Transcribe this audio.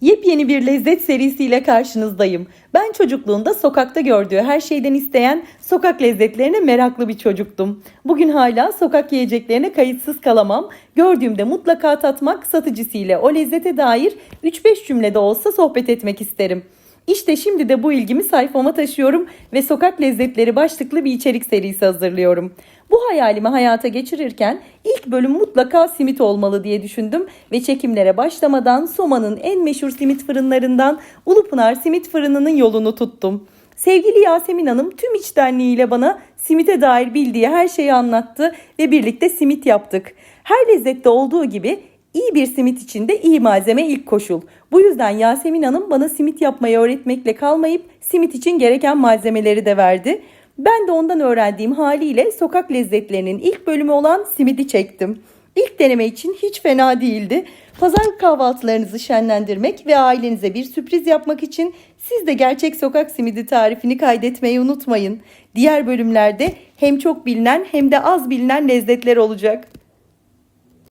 Yepyeni bir lezzet serisiyle karşınızdayım. Ben çocukluğunda sokakta gördüğü her şeyden isteyen sokak lezzetlerine meraklı bir çocuktum. Bugün hala sokak yiyeceklerine kayıtsız kalamam. Gördüğümde mutlaka tatmak, satıcısıyla o lezzete dair 3-5 cümlede olsa sohbet etmek isterim. İşte şimdi de bu ilgimi sayfama taşıyorum ve sokak lezzetleri başlıklı bir içerik serisi hazırlıyorum. Bu hayalimi hayata geçirirken ilk bölüm mutlaka simit olmalı diye düşündüm ve çekimlere başlamadan Soma'nın en meşhur simit fırınlarından Ulupınar Simit Fırını'nın yolunu tuttum. Sevgili Yasemin Hanım tüm içtenliğiyle bana simite dair bildiği her şeyi anlattı ve birlikte simit yaptık. Her lezzette olduğu gibi İyi bir simit için de iyi malzeme ilk koşul. Bu yüzden Yasemin Hanım bana simit yapmayı öğretmekle kalmayıp simit için gereken malzemeleri de verdi. Ben de ondan öğrendiğim haliyle sokak lezzetlerinin ilk bölümü olan simidi çektim. İlk deneme için hiç fena değildi. Pazar kahvaltılarınızı şenlendirmek ve ailenize bir sürpriz yapmak için siz de gerçek sokak simidi tarifini kaydetmeyi unutmayın. Diğer bölümlerde hem çok bilinen hem de az bilinen lezzetler olacak.